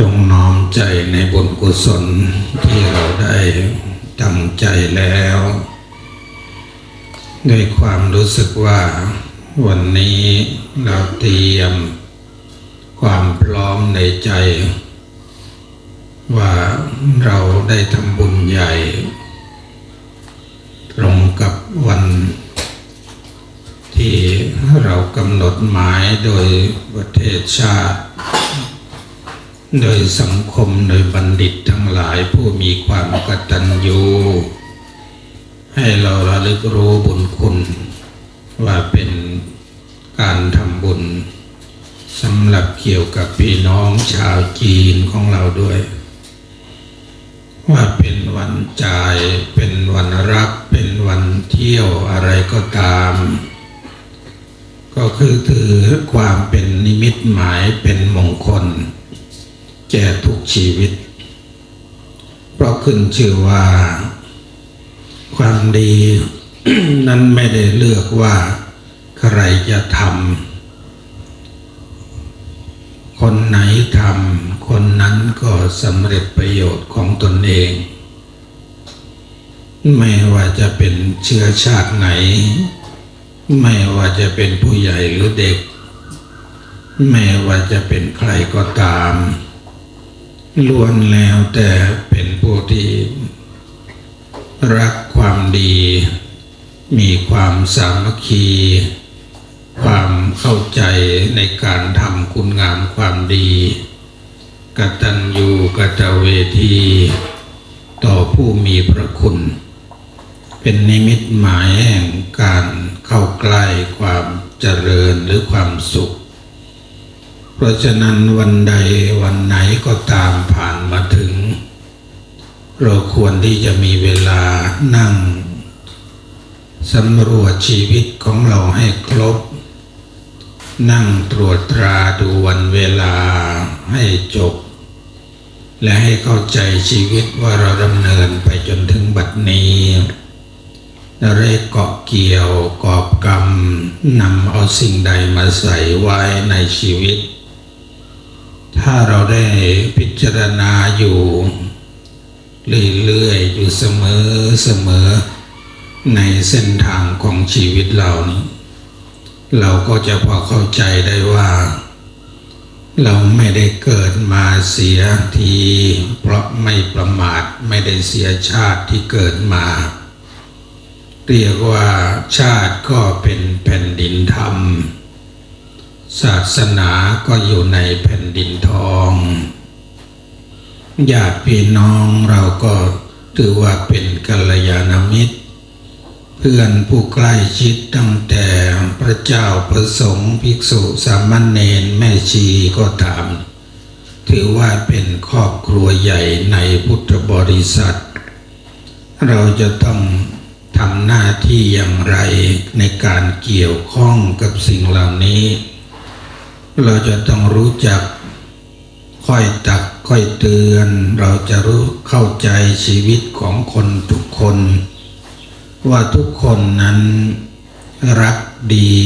จงน้อมใจในบุญกุศลที่เราได้ตั้งใจแล้ว ด้วยความรู้สึกว่าวันนี้เราเตรียม ความพร้อมในใจ ว่าเราได้ทำบุญใหญ่ ตรงกับวัน ที่เรากำหนดหมายโดยประเทศชาติ โดยสังคมโดยบัณฑิตทั้งหลายผู้มีความกตัญญูให้เราระลึกรู้บุญคุณ ว่าเป็นการทำบุญสำหรับเกี่ยวกับพี่น้องชาวจีนของเราด้วย ว่าเป็นวันจ่ายเป็นวันรักเป็นวันเที่ยวอะไรก็ตาม ก็คือถือความเป็นนิมิตหมายเป็นมงคล แก่ทุกชีวิต เพราะขึ้นชื่อว่า ความดีนั้นไม่ได้เลือกว่าใครจะทำ คนไหนทำ คนนั้นก็สำเร็จประโยชน์ของตนเอง ไม่ว่าจะเป็นเชื้อชาติไหน ไม่ว่าจะเป็นผู้ใหญ่หรือเด็ก ไม่ว่าจะเป็นใครก็ตาม ล้วนแล้วแต่เป็นผู้ที่รักความดี มีความสามัคคี ความเข้าใจในการทำคุณงามความดีกตัญญูกตเวที ต่อผู้มีพระคุณ เป็นนิมิตหมายแห่งการเข้าใกล้ความเจริญหรือความสุข เพราะฉะนั้นวันใดวันไหนก็ตามผ่านมาถึง เราควรที่จะมีเวลานั่งสำรวจชีวิตของเราให้ครบ นั่งตรวจตราดูวันเวลาให้จบ และให้เข้าใจชีวิตว่าเราดำเนินไปจนถึงบัดนี้ได้เกาะเกี่ยวกอบกรรมนำเอาสิ่งใดมาใส่ไว้ในชีวิต ถ้าเราได้พิจารณาอยู่เรื่อยๆอยู่เสมอเสมอในเส้นทางของชีวิตเรานี้เราก็จะพอเข้าใจได้ว่า เราไม่ได้เกิดมาเสียที เพราะไม่ประมาทไม่ได้เสียชาติที่เกิดมา เรียกว่าชาติก็เป็นแผ่นดินธรรม ศาสนาก็อยู่ในแผ่นดินทองญาติพี่น้องเราก็ถือว่าเป็นกัลยาณมิตร เพื่อนผู้ใกล้ชิดตั้งแต่พระเจ้าประสงค์ภิกษุสามเณรแม่ชีก็ตาม ถือว่าเป็นครอบครัวใหญ่ในพุทธบริษัท เราจะต้องทำหน้าที่อย่างไรในการเกี่ยวข้องกับสิ่งเหล่านี้ เราจะต้องรู้จัก ค่อยตักค่อยเตือน เราจะรู้เข้าใจชีวิตของคนทุกคน ว่าทุกคนนั้นรักดี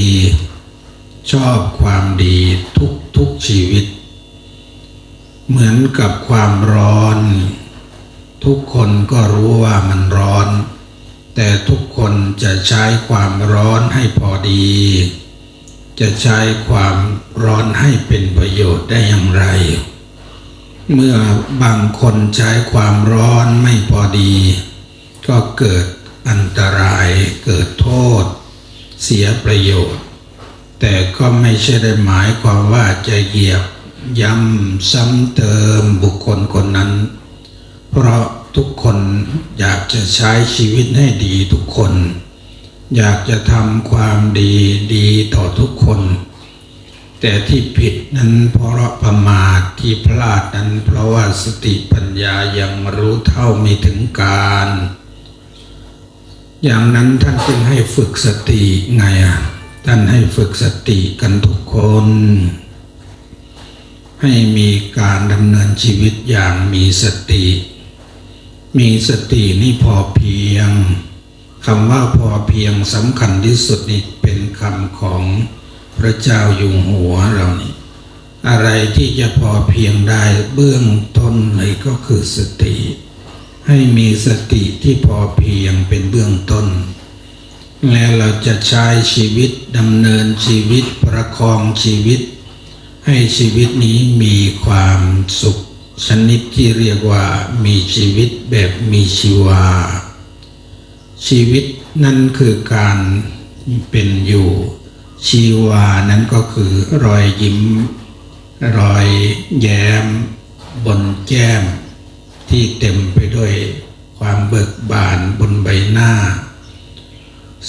ชอบความดีทุกทุกชีวิต เหมือนกับความร้อน ทุกคนก็รู้ว่ามันร้อน แต่ทุกคนจะใช้ความร้อนให้พอดี จะใช้ความ ร้อนให้เป็นประโยชน์ได้อย่างไร เมื่อบางคนใช้ความร้อนไม่พอดี ก็เกิดอันตรายเกิดโทษ เสียประโยชน์ แต่ก็ไม่ใช่ได้หมายความว่าจะเหยียบย้ำซ้ำเติมบุคคลคนนั้น เพราะทุกคนอยากจะใช้ชีวิตให้ดีทุกคน อยากจะทำความดีดีต่อทุกคน แต่ที่ผิดนั้นเพราะประมาทที่พลาดนั้น เพราะว่าสติปัญญายังรู้เท่าไม่ถึงการ อย่างนั้นท่านจึงให้ฝึกสติไงอะท่านให้ฝึกสติกันทุกคน ให้มีการดำเนินชีวิตอย่างมีสติ มีสตินี่พอเพียงคำว่าพอเพียงสำคัญที่สุดนี่เป็นคำของ พระเจ้าอยู่หัวเรานี่อะไรที่จะพอเพียงได้เบื้องต้นเลยก็คือสติ ให้มีสติที่พอเพียงเป็นเบื้องต้น และเราจะใช้ชีวิตดำเนินชีวิตประคองชีวิต ให้ชีวิตนี้มีความสุขชนิดที่เรียกว่ามีชีวิตแบบมีชีวา ชีวิตนั่นคือการเป็นอยู่ ชีวานั้นก็คือรอยยิ้ม รอยแย้ม บนแก้ม ที่เต็มไปด้วยความเบิกบานบนใบหน้า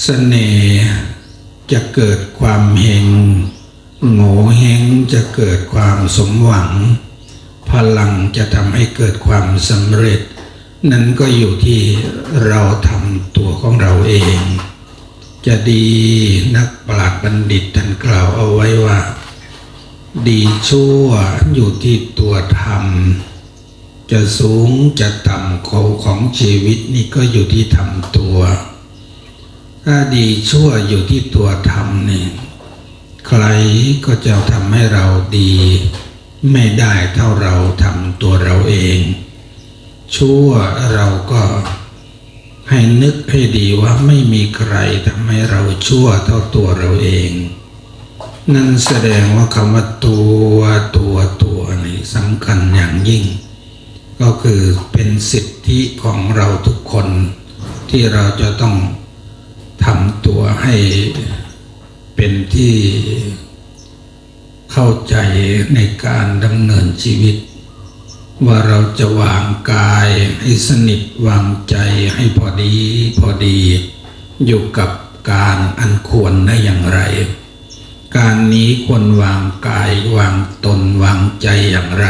เสน่ห์จะเกิดความเฮงโง่เฮงจะเกิดความสมหวัง พลังจะทำให้เกิดความสำเร็จ นั้นก็อยู่ที่เราทำตัวของเราเอง จะดีนักปราชญ์บัณฑิตท่านกล่าวเอาไว้ว่า ดีชั่วอยู่ที่ตัวธรรม จะสูงจะต่ำของของชีวิตนี่ก็อยู่ที่ทำตัว ถ้าดีชั่วอยู่ที่ตัวธรรมนี่ใครก็จะทำให้เราดี ไม่ได้เท่าเราทำตัวเราเอง ชั่วเราก็ ให้นึกให้ดีว่าไม่มีใครทำให้เราชั่วเท่าตัวเราเอง นั่นแสดงว่าคำว่าตัวตัวตัวนี่สำคัญอย่างยิ่ง ก็คือเป็นสิทธิของเราทุกคน ที่เราจะต้องทำตัวให้เป็นที่เข้าใจในการดำเนินชีวิต ว่าเราจะวางกายให้สนิทวางใจให้พอดีพอดี อยู่กับการอันควรได้อย่างไร การนี้ควรวางกายวางตนวางใจอย่างไร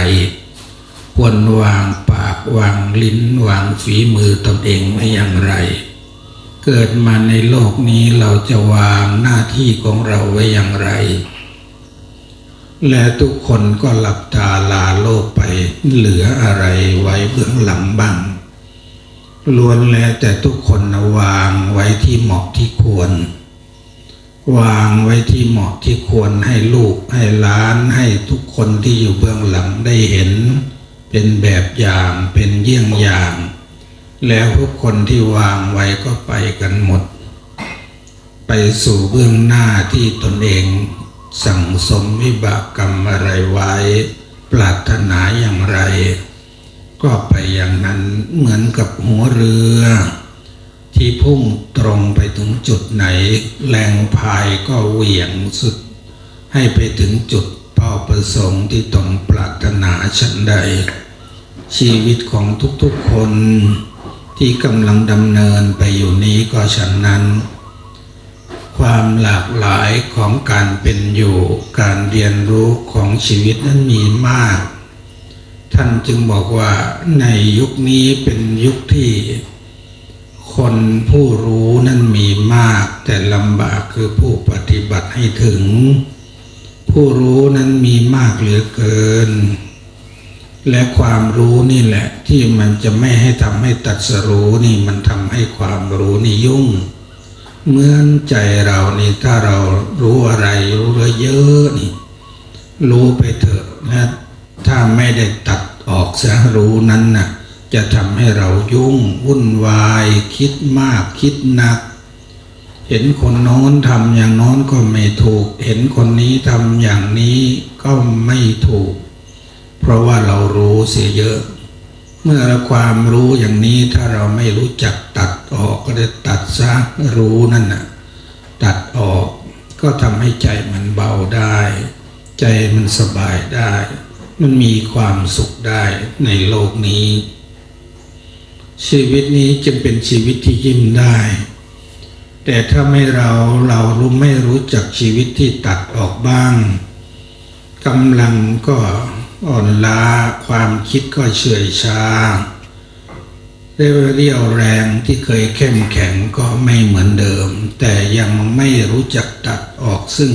ควรวางปากวางลิ้น วางฝีมือตนเองไว้อย่างไร เกิดมาในโลกนี้เราจะวางหน้าที่ของเราไว้อย่างไร และทุกคนก็หลับตาลาโลกไป เหลืออะไรไว้เบื้องหลังบ้างล้วนแล้วแต่ทุกคนวางไว้ที่เหมาะที่ควร วางไว้ที่เหมาะที่ควรให้ลูกให้ล้านให้ทุกคนที่อยู่เบื้องหลังได้เห็น เป็นแบบอย่างเป็นเยี่ยงอย่าง แล้วทุกคนที่วางไว้ก็ไปกันหมด ไปสู่เบื้องหน้าที่ตนเอง สั่งสมวิบากกรรมอะไรไว้ ปรารถนาอย่างไร ก็ไปอย่างนั้นเหมือนกับหัวเรือ ที่พุ่งตรงไปถึงจุดไหน แรงพายก็เหวี่ยงสุด ให้ไปถึงจุดเป้าประสงค์ที่ตนปรารถนาฉันใด ชีวิตของทุกๆคน ที่กำลังดำเนินไปอยู่นี้ก็ฉันนั้น ความหลากหลายของการเป็นอยู่ การเรียนรู้ของชีวิตนั้นมีมาก ท่านจึงบอกว่าในยุคนี้เป็นยุคที่คนผู้รู้นั้นมีมาก แต่ลำบากคือผู้ปฏิบัติให้ถึง ผู้รู้นั้นมีมากเหลือเกิน และความรู้นี่แหละที่มันจะไม่ให้ทำให้ตัดสรู้นี่มันทำให้ความรู้นี่ยุ่ง เหมือนใจเรานี่ถ้าเรารู้อะไรรู้เยอะนี่ รู้ไปเถอะนะถ้าไม่ได้ตัดออกซะรู้นั้นน่ะ จะทำให้เรายุ่งวุ่นวาย คิดมากคิดหนัก เห็นคนโน้นทำอย่างโน้นก็ไม่ถูก เห็นคนนี้ทำอย่างนี้ก็ไม่ถูก เพราะว่าเรารู้เสียเยอะ เมื่อความรู้อย่างนี้ถ้าเราไม่รู้จักตัด ออกก็ได้ตัดซะรู้นั่นน่ะตัดออกก็ทำให้ใจมันเบาได้ ใจมันสบายได้ มันมีความสุขได้ในโลกนี้ ชีวิตนี้จึงเป็นชีวิตที่ยิ้มได้ แต่ถ้าไม่เราเรารู้ไม่รู้จักชีวิตที่ตัดออกบ้างกำลังก็อ่อนล้าความคิดก็เฉื่อยชา เรียวแรงที่เคยเข้มแข็งก็ไม่เหมือนเดิม แต่ยังไม่รู้จักตัดออกซึ่ง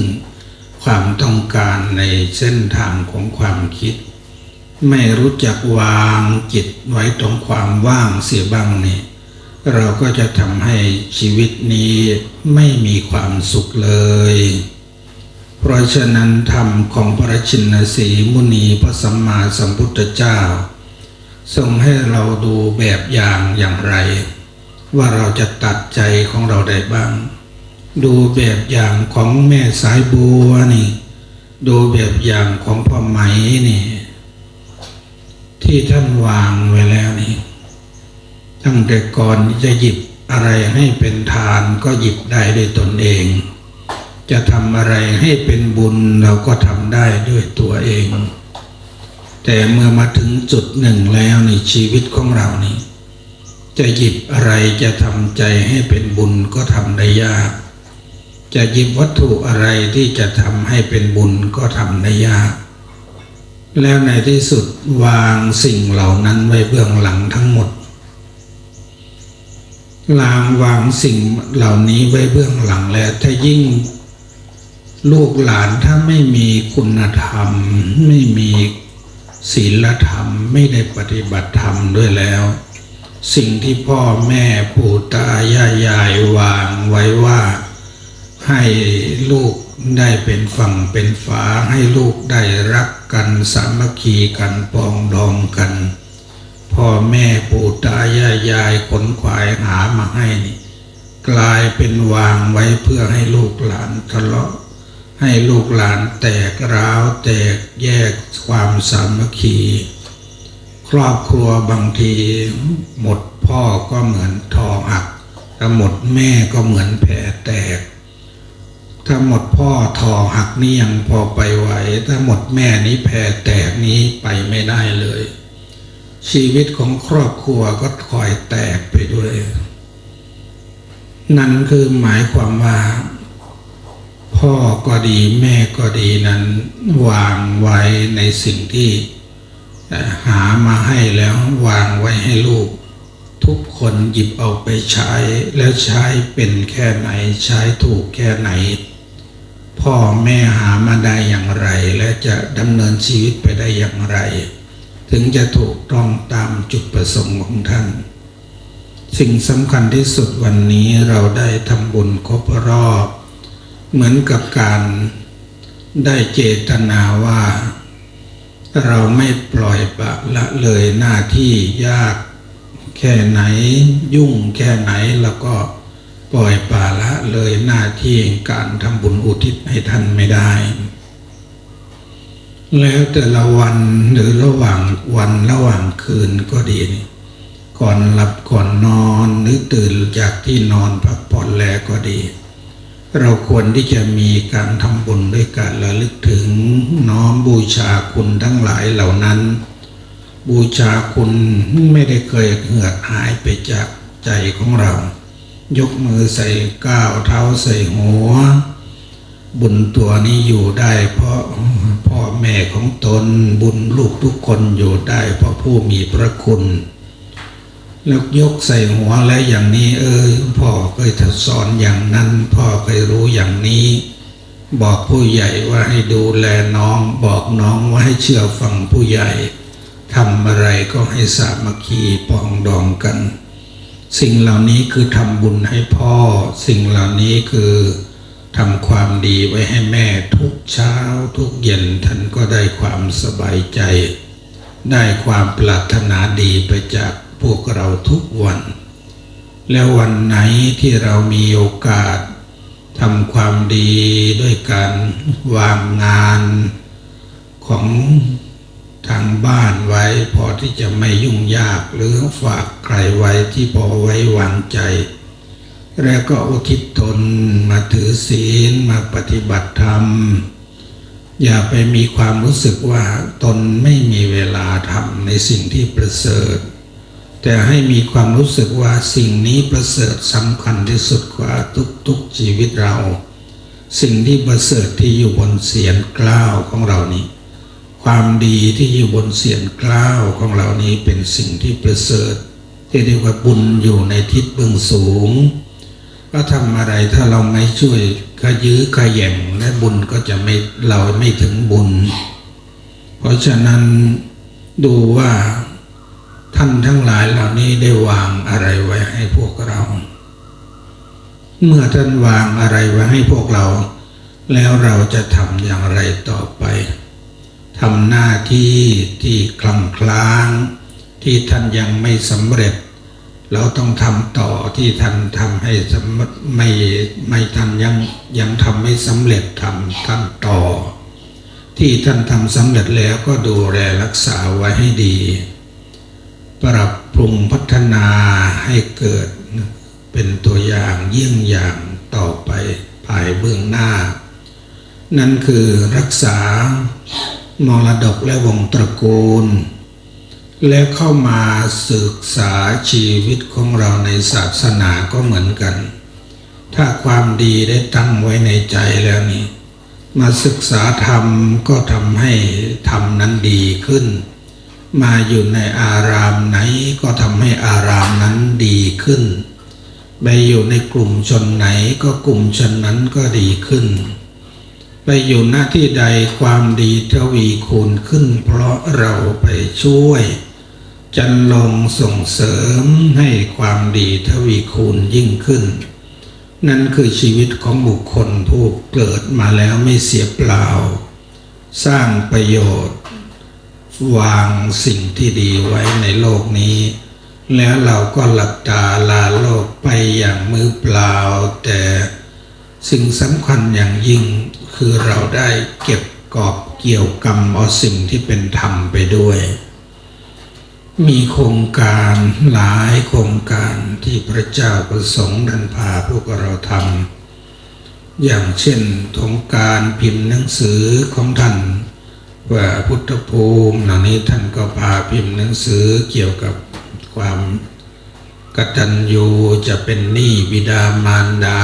ความต้องการในเส้นทางของความคิด ไม่รู้จักวางจิตไว้ตรงความว่างเสียบ้างนี่เราก็จะทำให้ชีวิตนี้ไม่มีความสุขเลย เพราะฉะนั้นธรรมของพระชินสีมุนีพระสัมมาสัมพุทธเจ้า ทรงให้เราดูแบบอย่างอย่างไร ว่าเราจะตัดใจของเราได้บ้าง ดูแบบอย่างของแม่สายบัวนี่ ดูแบบอย่างของพ่อไหมนี่ ที่ท่านวางไว้แล้วนี่ตั้งแต่ก่อนจะหยิบอะไรให้เป็นทานก็หยิบได้ด้วยตนเอง จะทำอะไรให้เป็นบุญเราก็ทำได้ด้วยตัวเอง แต่เมื่อมาถึงจุดหนึ่งแล้วในชีวิตของเรานี่จะหยิบอะไรจะทำใจให้เป็นบุญก็ทำได้ยาก จะหยิบวัตถุอะไรที่จะทำให้เป็นบุญก็ทำได้ยาก แล้วในที่สุดวางสิ่งเหล่านั้นไว้เบื้องหลังทั้งหมดลางวางสิ่งเหล่านี้ไว้เบื้องหลังแล้วถ้ายิ่งลูกหลานถ้าไม่มีคุณธรรม ไม่มี ศีลธรรมไม่ได้ปฏิบัติธรรมด้วยแล้ว สิ่งที่พ่อแม่ปู่ตายายยายวางไว้ว่า ให้ลูกได้เป็นฝั่งเป็นฝาให้ลูกได้รักกันสามัคคีกันปองดองกัน พ่อแม่ปู่ตายายยายขนขวายหามาให้นี่กลายเป็นวางไว้เพื่อให้ลูกหลานทะเลาะ ให้ลูกหลานแตกร้าวแตกแยกความสามัคคี ครอบครัวบางที หมดพ่อก็เหมือนทอหัก ถ้าหมดแม่ก็เหมือนแผลแตก ถ้าหมดพ่อทอหักนี่ยังพอไปไหว ถ้าหมดแม่นี้แผลแตกนี้ไปไม่ได้เลย ชีวิตของครอบครัวก็คอยแตกไปด้วย นั่นคือหมายความว่า พ่อก็ดีแม่ก็ดีนั้นวางไว้ในสิ่งที่หามาให้แล้ววางไว้ให้ลูก ทุกคนหยิบเอาไปใช้ แล้วใช้เป็นแค่ไหนใช้ถูกแค่ไหน พ่อแม่หามาได้อย่างไร และจะดำเนินชีวิตไปได้อย่างไร ถึงจะถูกต้องตามจุดประสงค์ของท่าน สิ่งสำคัญที่สุดวันนี้เราได้ทำบุญครบรอบ เหมือนกับการได้เจตนาว่า เราไม่ปล่อยปละละเลยหน้าที่ยากแค่ไหนยุ่งแค่ไหนแล้วก็ปล่อยปละละเลยหน้าที่การทำบุญอุทิศให้ท่านไม่ได้ แล้วแต่ละวันหรือระหว่างวันระหว่างคืนก็ดีก่อนหลับก่อนนอนหรือตื่นจากที่นอนพักผ่อนแล้วก็ดี เราควรที่จะมีการทำบุญด้วยการระลึกถึงน้อมบูชาคุณทั้งหลายเหล่านั้น บูชาคุณไม่ได้เคยเหือดหายไปจากใจของเรา ยกมือใส่ก้าวเท้าใส่หัว บุญตัวนี้อยู่ได้เพราะพ่อแม่ของตนบุญลูกทุกคนอยู่ได้เพราะผู้มีพระคุณ ล้วยกใส่หัวแล้วอย่างนี้ เออพ่อเคยสอนอย่างนั้น พ่อเคยรู้อย่างนี้ บอกผู้ใหญ่ว่าให้ดูแลน้อง บอกน้องว่าให้เชื่อฟังผู้ใหญ่ทำอะไรก็ให้สามัคคีปองดองกัน สิ่งเหล่านี้คือทำบุญให้พ่อ สิ่งเหล่านี้คือทำความดีไว้ให้แม่ทุกเช้าทุกเย็นท่านก็ได้ความสบายใจ ได้ความปรารถนาดีไปจาก พวกเราทุกวัน แล้ววันไหนที่เรามีโอกาสทำความดีด้วยการวางงานของทางบ้านไว้ พอที่จะไม่ยุ่งยากหรือฝากใครไว้ที่พอไว้วางใจ แล้วก็อุทิศตนมาถือศีลมาปฏิบัติธรรม อย่าไปมีความรู้สึกว่าตนไม่มีเวลาทำในสิ่งที่ประเสริฐ แต่ให้มีความรู้สึกว่าสิ่งนี้ประเสริฐสำคัญที่สุดกว่าทุกๆชีวิตเรา สิ่งที่ประเสริฐที่อยู่บนเสียนกล้าวของเรานี้ ความดีที่อยู่บนเสียนกล้าวของเรานี้เป็นสิ่งที่ประเสริฐที่เรียกว่าบุญอยู่ในทิศเบื้องสูงก็ทำอะไรถ้าเราไม่ช่วยขยื้อขย่งและบุญก็จะไม่เราไม่ถึงบุญ เพราะฉะนั้นดูว่า ท่านทั้งหลายเหล่านี้ได้วางอะไรไว้ให้พวกเรา เมื่อท่านวางอะไรไว้ให้พวกเรา แล้วเราจะทำอย่างไรต่อไปทำหน้าที่ที่คลำคลางที่ท่านยังไม่สำเร็จ เราต้องทำต่อที่ท่านทำให้สำไม่ไม่ท่านยังยังทำไม่สำเร็จทำท่านต่อ ที่ท่านทำสำเร็จแล้วก็ดูแลรักษาไว้ให้ดี ปรับปรุงพัฒนาให้เกิดเป็นตัวอย่างเยี่ยงอย่างต่อไปภายเบื้องหน้า นั่นคือรักษามรดกและวงตระกูล และเข้ามาศึกษาชีวิตของเราในศาสนาก็เหมือนกัน ถ้าความดีได้ตั้งไว้ในใจแล้วนี่มาศึกษาธรรมก็ทำให้ธรรมนั้นดีขึ้น มาอยู่ในอารามไหนก็ทำให้อารามนั้นดีขึ้นไปอยู่ในกลุ่มชนไหนก็กลุ่มชนนั้นก็ดีขึ้น ไปอยู่หน้าที่ใดความดีทวีคูณขึ้น เพราะเราไปช่วย จันลงส่งเสริมให้ความดีทวีคูณยิ่งขึ้น นั่นคือชีวิตของบุคคลผู้เกิดมาแล้วไม่เสียเปล่า สร้างประโยชน์ วางสิ่งที่ดีไว้ในโลกนี้ แล้วเราก็หลับตาลาโลกไปอย่างมือเปล่า แต่สิ่งสำคัญอย่างยิ่งคือเราได้เก็บกอบเกี่ยวกรรมเอาสิ่งที่เป็นธรรมไปด้วย มีโครงการหลายโครงการที่พระเจ้าประสงค์ดันพาพวกเราทำอย่างเช่นโครงการพิมพ์หนังสือของท่าน ว่าพุทธภูมิเหล่านี้ท่านก็พาพิมพ์หนังสือเกี่ยวกับความกตัญญูจะเป็นหนี้บิดามารดา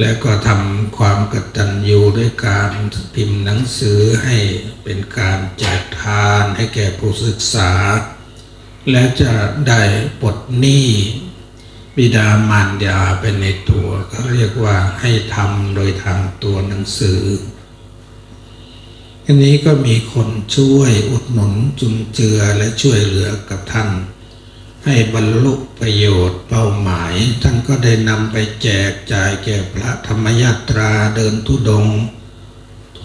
และก็ทำความกตัญญูด้วยการพิมพ์หนังสือให้เป็นการแจกทานให้แก่ผู้ศึกษา และจะได้ปลดหนี้บิดามารดาเป็นในตัวก็เรียกว่าให้ทำโดยทางตัวหนังสือ อันนี้ก็มีคนช่วยอุดหนุนจุนเจือและช่วยเหลือกับท่าน ให้บรรลุประโยชน์เป้าหมาย ท่านก็ได้นำไปแจกจ่ายแก่พระธรรมยาตราเดินทุดง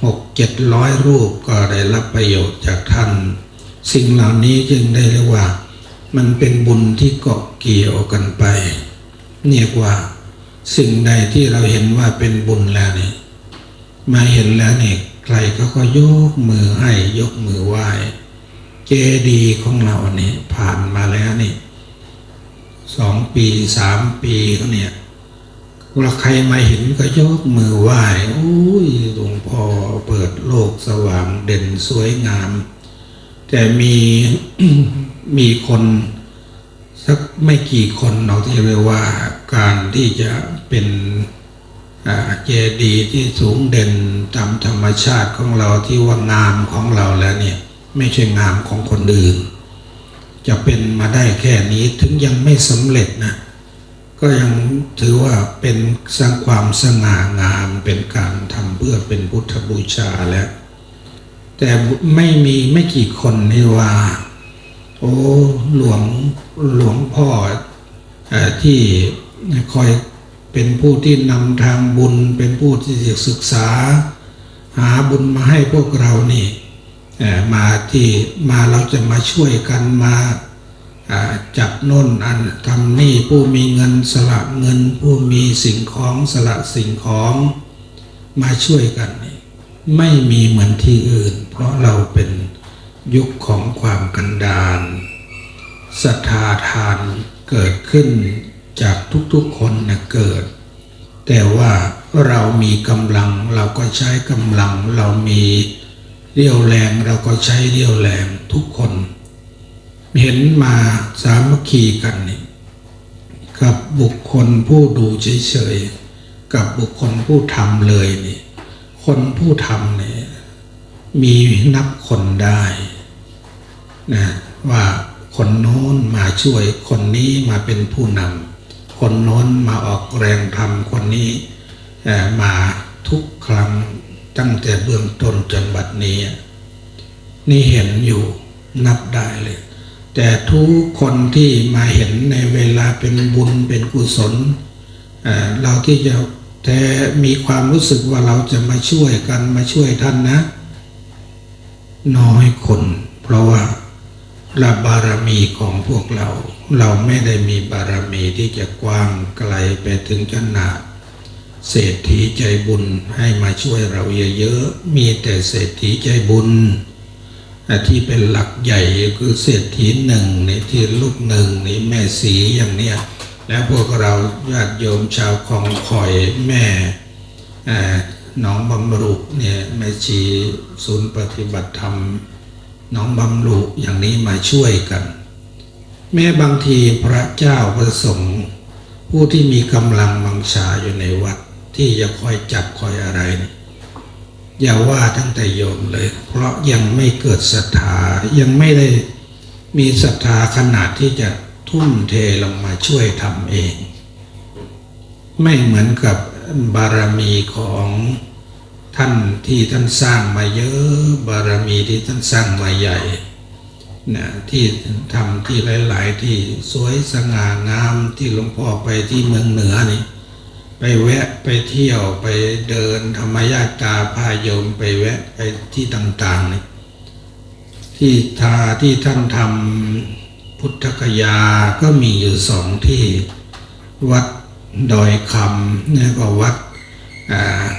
หกเจ็ดร้อยรูปก็ได้รับประโยชน์จากท่าน สิ่งเหล่านี้จึงได้เรียกว่า มันเป็นบุญที่เกาะเกี่ยวกันไปเรียกว่า สิ่งใดที่เราเห็นว่าเป็นบุญแล้วนี่มาเห็นแล้วนี่ ใครเขาก็ยกมือให้ยกมือไหว้เจดีของเราเนี่ยผ่านมาแล้วนี่สองปีสามปีเขาเนี่ยเราใครมาเห็นก็ยกมือไหว้โอ้ยหลวงพ่อเปิดโลกสว่างเด่นสวยงาม แต่มีมีคนสักไม่กี่คนเราที่เรียกว่าการที่จะเป็น เจดีย์ที่สูงเด่นตามธรรมชาติของเราที่ว่างามของเราแล้วเนี่ยไม่ใช่งามของคนอื่น จะเป็นมาได้แค่นี้ถึงยังไม่สำเร็จนะก็ยังถือว่าเป็นสร้างความสง่างามเป็นการทำเพื่อเป็นพุทธบูชาแล้ว แต่ไม่มีไม่กี่คนนี่ว่า โอ้หลวงหลวงพ่อเออที่คอย เป็นผู้ที่นำทางบุญ เป็นผู้ที่จะศึกษา หาบุญมาให้พวกเรานี่มาที่มาเราจะมาช่วยกันมาจับโน่นอันทำนี่ผู้มีเงินสละเงิน ผู้มีสิ่งของสละสิ่งของมาช่วยกันนี่ไม่มีเหมือนที่อื่น เพราะเราเป็นยุคของความกันดารศรัทธาทานเกิดขึ้น จากทุกๆคนนะเกิด แต่ว่าเรามีกำลังเราก็ใช้กำลัง เรามีเรี่ยวแรงเราก็ใช้เรี่ยวแรงทุกคน เห็นมาสามัคคีกันนี่กับบุคคลผู้ดูเฉยๆกับบุคคลผู้ทำเลยนี่คนผู้ทำเนี่ยมีนับคนได้นะว่าคนโน้นมาช่วยคนนี้มาเป็นผู้นำ คนโน้นมาออกแรงทำคนนี้มาทุกครั้งตั้งแต่เบื้องต้นจนบัดนี้ นี่เห็นอยู่นับได้เลย แต่ทุกคนที่มาเห็นในเวลาเป็นบุญเป็นกุศลเราที่จะแต่มีความรู้สึกว่าเราจะมาช่วยกันมาช่วยท่านนะ น้อยคน เพราะว่าละบารมีของพวกเรา เราไม่ได้มีบารมีที่จะกว้างไกลไปถึงขนาดเศรษฐีใจบุญให้มาช่วยเราเยอะๆ มีแต่เศรษฐีใจบุญที่เป็นหลักใหญ่คือเศรษฐีหนึ่งนี่ที่ลูกหนึ่งนี่แม่สีอย่างเนี้ยแล้วพวกเราญาติโยมชาวคลองคอยแม่อ่าน้องบำรุเนี่ยแม่ชีศูนย์ปฏิบัติธรรม น้องบำรุอย่างนี้มาช่วยกัน แม้บางทีพระเจ้าพระสงฆ์ผู้ที่มีกำลังมังชาอยู่ในวัด ที่จะคอยจับคอยอะไร อย่าว่าตั้งแต่โยมเลย เพราะยังไม่เกิดศรัทธายังไม่ได้มีศรัทธาขนาดที่จะทุ่มเทลงมาช่วยทำเอง ไม่เหมือนกับบารมีของท่านที่ท่านสร้างมาเยอะ บารมีที่ท่านสร้างมาใหญ่ นะที่ทำที่หลาย ๆ ที่สวยสง่างามที่หลวงพ่อไปที่เมืองเหนือนี่ไปแวะไปเที่ยวไปเดินธรรมยาตาพาโยมไปแวะไปที่ต่าง ๆ นี่ที่ทาที่ท่านทำพุทธคยาก็มีอยู่สองที่วัดดอยคำเนี่ยก็วัด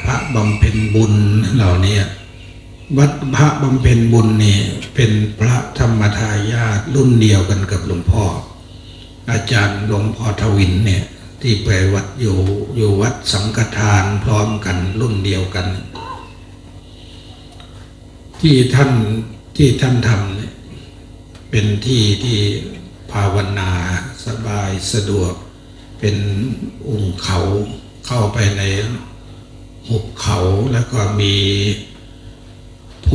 พระบำเพ็ญบุญเหล่านี้ วัดพระบำเพ็ญบุญนี่เป็นพระธรรมทายาทรุ่นเดียวกันกับหลวงพ่อ อาจารย์หลวงพ่อทวินเนี่ยที่ไปวัดอยู่อยู่วัดสังฆทานพร้อมกันรุ่นเดียวกัน ที่ท่านที่ท่านทำเนี่ยเป็นที่ที่ภาวนาสบายสะดวก เป็นองค์เขาเข้าไปในหุบเขาแล้วก็มี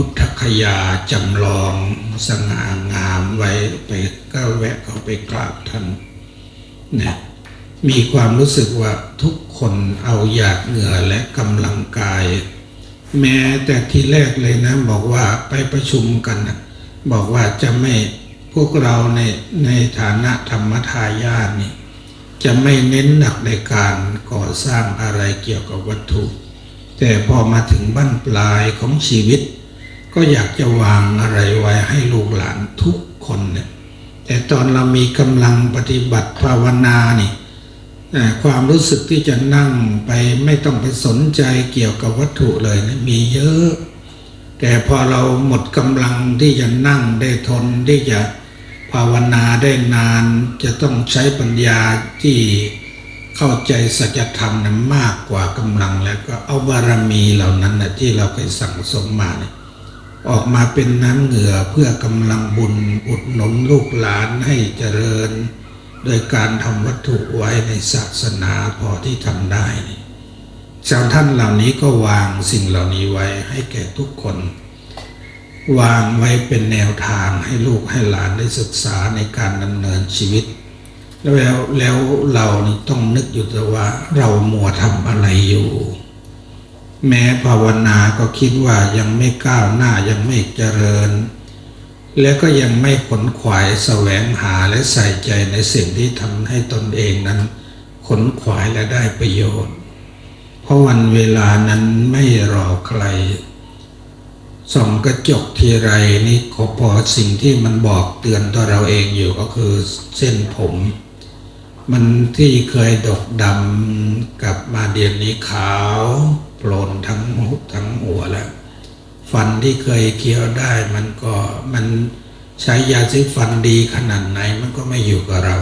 พุทธคยาจำลองสง่างามไว้ไปก็แวะเข้าไปกราบท่านเนี่ยมีความรู้สึกว่าทุกคนเอาหยาดเหงื่อและกำลังกาย แม้แต่ที่แรกเลยนะบอกว่าไปประชุมกันนะบอกว่าจะไม่พวกเราในในฐานะธรรมทายาทนี่จะไม่เน้นหนักในการก่อสร้างอะไรเกี่ยวกับวัตถุ แต่พอมาถึงบั้นปลายของชีวิต ก็อยากจะวางอะไรไว้ให้ลูกหลานทุกคนเนี่ย แต่ตอนเรามีกำลังปฏิบัติภาวนานี่ความรู้สึกที่จะนั่งไปไม่ต้องไปสนใจเกี่ยวกับวัตถุเลยนะมีเยอะ แต่พอเราหมดกำลังที่จะนั่งได้ทนที่จะภาวนาได้นาน จะต้องใช้ปัญญาที่เข้าใจสัจธรรมนั้นมากกว่ากำลังแล้วก็เอาบารมีเหล่านั้นนะที่เราเคยสั่งสมมาเนี่ย ออกมาเป็นน้ำเหงื่อเพื่อกำลังบุญอุดหนุนลูกหลานให้เจริญ โดยการทำวัตถุไว้ในศาสนาพอที่ทำได้ชาวท่านเหล่านี้ก็วางสิ่งเหล่านี้ไว้ให้แก่ทุกคน วางไว้เป็นแนวทางให้ลูกให้หลานได้ศึกษาในการดำเนินชีวิต แล้วแล้วเรานี่ต้องนึกอยู่แต่ว่าเรามัวทำอะไรอยู่ แม้ภาวนาก็คิดว่ายังไม่ก้าวหน้ายังไม่เจริญ และก็ยังไม่ขนขวายแสวงหาและใส่ใจในสิ่งที่ทำให้ตนเองนั้นขนขวายและได้ประโยชน์ เพราะวันเวลานั้นไม่รอใครส่องกระจกทีไรนี่ขอพอสิ่งที่มันบอกเตือนตัวเราเองอยู่ก็คือเส้นผม มันที่เคยดกดำกลับมาเดียนนี้ขาว ปลนทั้งหุทั้งหัวแล้ว ฟันที่เคยเคี้ยวได้มันก็มันใช้ยาสีฟันดีขนาดไหนมันก็ไม่อยู่กับเรา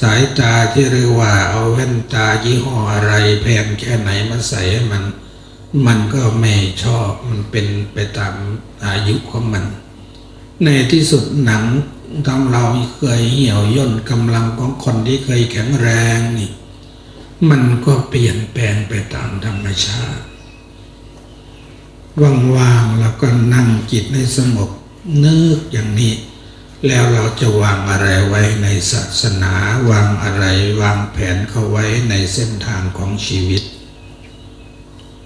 สายตาที่เรียกว่าเอาแว่นตายี่ห้ออะไรแพงแค่ไหนมาใส่ให้มัน มันก็ไม่ชอบมันเป็นไปตามอายุของมัน ในที่สุดหนังทำเราเคยเหี่ยวย่นกำลังของคนที่เคยแข็งแรงนี่ มันก็เปลี่ยนแปลงไปตามธรรมชาติ ว่างๆแล้วก็นั่งจิตในสงบนึกอย่างนี้ แล้วเราจะวางอะไรไว้ในศาสนาวางอะไรวางแผนเข้าไว้ในเส้นทางของชีวิต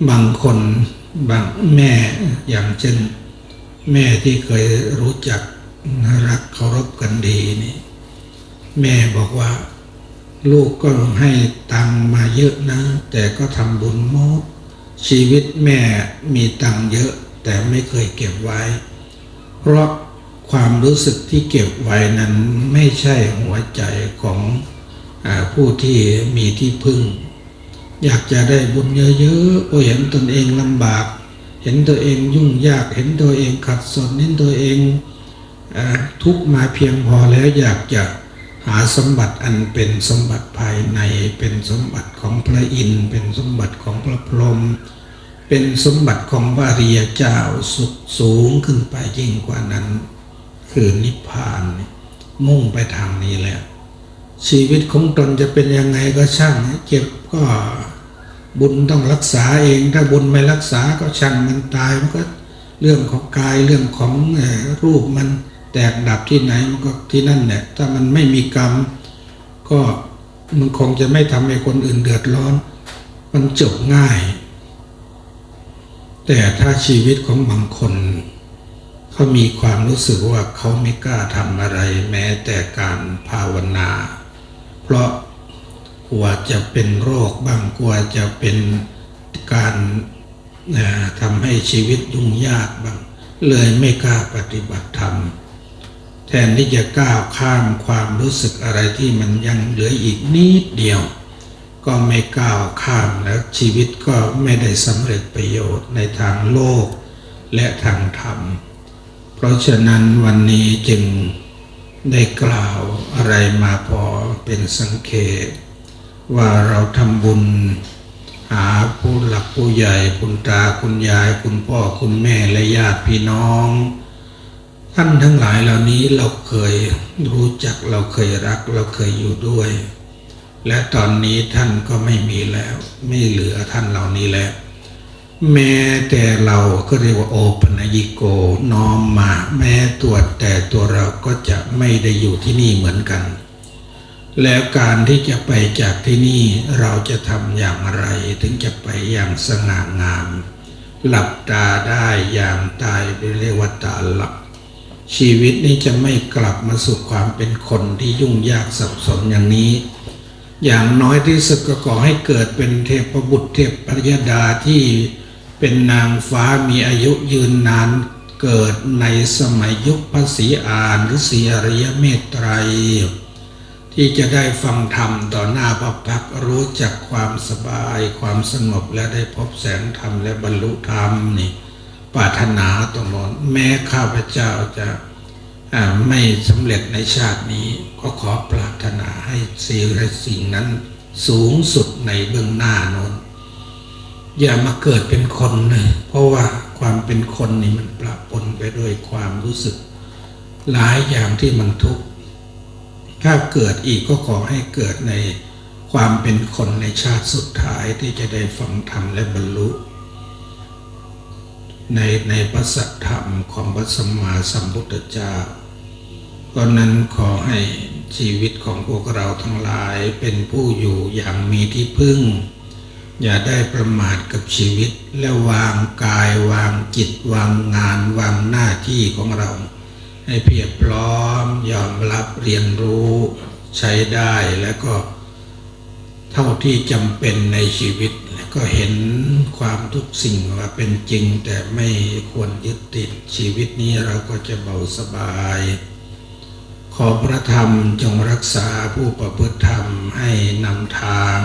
บางคนบางแม่อย่างเช่น แม่ที่เคยรู้จักรักเคารพกันดีนี่ แม่บอกว่า ลูกก็ให้ตังมาเยอะนะ แต่ก็ทำบุญมดชีวิตแม่มีตังเยอะ แต่ไม่เคยเก็บไว้ เพราะความรู้สึกที่เก็บไว้นั้นไม่ใช่หัวใจของอผู้ที่มีที่พึ่ง อยากจะได้บุญเยอะๆพอเห็นตนเองลำบาก เห็นตัวเองยุ่งยากเห็นตัวเองขัดสนเห็นตัวเองอทุกมาเพียงพอแล้วอยากจะ หาสมบัติอันเป็นสมบัติภายใน เป็นสมบัติของพระอินทร์เป็นสมบัติของพระพรหมเป็นสมบัติของพระอริยเจ้าสุขสูงขึ้นไปยิ่งกว่านั้น คือนิพพานมุ่งไปทางนี้แหละชีวิตของตนจะเป็นยังไงก็ช่างเจ็บก็บุญต้องรักษาเองถ้าบุญไม่รักษาก็ช่างมันตายมันก็เรื่องของกายเรื่องของรูปมัน แตกดับที่ไหนมันก็ที่นั่นแหละถ้ามันไม่มีกรรม ก็มันคงจะไม่ทำให้คนอื่นเดือดร้อน มันจบง่าย แต่ถ้าชีวิตของบางคนเขามีความรู้สึกว่าเขาไม่กล้าทำอะไร แม้แต่การภาวนา เพราะกลัวจะเป็นโรคบ้างกลัวจะเป็นการทำให้ชีวิตยุ่งยากบ้าง เลยไม่กล้าปฏิบัติธรรม ทนที่จะก้าวข้ามความรู้สึกอะไรที่มันยังเหลืออีกนิดเดียว ก็ไม่ก้าวข้ามแล้วชีวิตก็ไม่ได้สำเร็จประโยชน์ในทางโลกและทางธรรม เพราะฉะนั้นวันนี้จึงได้กล่าวอะไรมาพอเป็นสังเกตว่าเราทำบุญ หาผู้หลักผู้ใหญ่คุณตาคุณยายคุณพ่อคุณแม่และญาติพี่น้อง ท่านทั้งหลายเหล่านี้เราเคยรู้จักเราเคยรัก เราเคยอยู่ด้วย และตอนนี้ท่านก็ไม่มีแล้ว ไม่เหลือท่านเหล่านี้แล้ว แม้แต่เราก็เรียกว่าโอปัญญิโกน้อมมา แม้ตัวแต่ตัวเราก็จะไม่ได้อยู่ที่นี่เหมือนกัน แล้วการที่จะไปจากที่นี่เราจะทำอย่างไร ถึงจะไปอย่างสง่างาม หลับตาได้อย่างตายเรียกว่าตาหลับ ชีวิตนี้จะไม่กลับมาสู่ความเป็นคนที่ยุ่งยากสับสนอย่างนี้ อย่างน้อยที่สุดก็ขอให้เกิดเป็นเทพบุตรเทพปริยดาที่เป็นนางฟ้ามีอายุยืนนานเกิดในสมัยยุคพระศรีอานหรือศรีอริยเมตไตรที่จะได้ฟังธรรมต่อหน้าพระพักตรู้จักความสบายความสงบและได้พบแสงธรรมและบรรลุธรรมนี่ ปรารถนาตรงนั้นแม้ข้าพเจ้าจะไม่สำเร็จในชาตินี้ ก็ขอปรารถนาให้สิ่งและสิ่งนั้นสูงสุดในเบื้องหน้าโน้นอย่ามาเกิดเป็นคนเลยเพราะว่าความเป็นคนนี่มันปะปนไปด้วยความรู้สึก หลายอย่างที่มันทุกข์ถ้าเกิดอีกก็ขอให้เกิดในความเป็นคนในชาติสุดท้ายที่จะได้ฟังธรรมและบรรลุ ในในพระสัทธรรมของพระสัมมาสัมพุทธเจ้าก็นั้นขอให้ชีวิตของพวกเราทั้งหลายเป็นผู้อยู่อย่างมีที่พึ่ง อย่าได้ประมาทกับชีวิตและวางกายวางจิตวางงานวางหน้าที่ของเรา ให้เพียบพร้อมยอมรับเรียนรู้ ใช้ได้แล้วก็ เท่าที่จำเป็นในชีวิตก็เห็นความทุกสิ่งว่าเป็นจริง แต่ไม่ควรยึดติดชีวิตนี้เราก็จะเบาสบาย ขอพระธรรมจงรักษาผู้ประพฤติธรรมให้นำทาง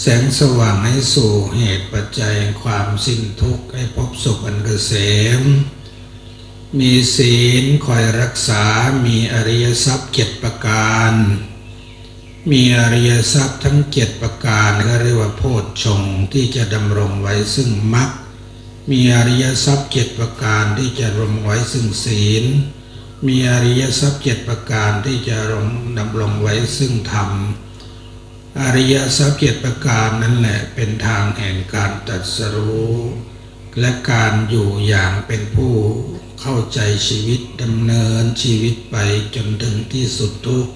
แสงสว่างให้สู่เหตุปัจจัยความสิ้นทุกข์ให้พบสุขอันเกษมมีศีลคอยรักษามีอริยทรัพย์เจ็ดประการ มีอริยทรัพย์ทั้งเจ็ดประการก็เรียกว่าโพชฌงค์ที่จะดำรงไว้ซึ่งมรรค มีอริยทรัพย์เจ็ดประการที่จะดำรงไว้ซึ่งศีล มีอริยทรัพย์เจ็ดประการที่จะรงดำรงไว้ซึ่งธรรม อริยทรัพย์เจ็ดประการนั่นแหละเป็นทางแห่งการตรัสรู้ และการอยู่อย่างเป็นผู้เข้าใจชีวิตดำเนินชีวิตไปจนถึงที่สุดทุกข์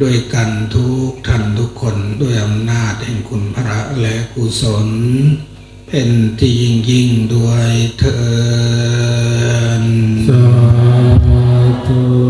ด้วยกันทุกท่านทุกคนด้วยอำนาจแห่งคุณพระและกุศล เป็นที่ยิ่งยิ่งด้วยเถิดธุ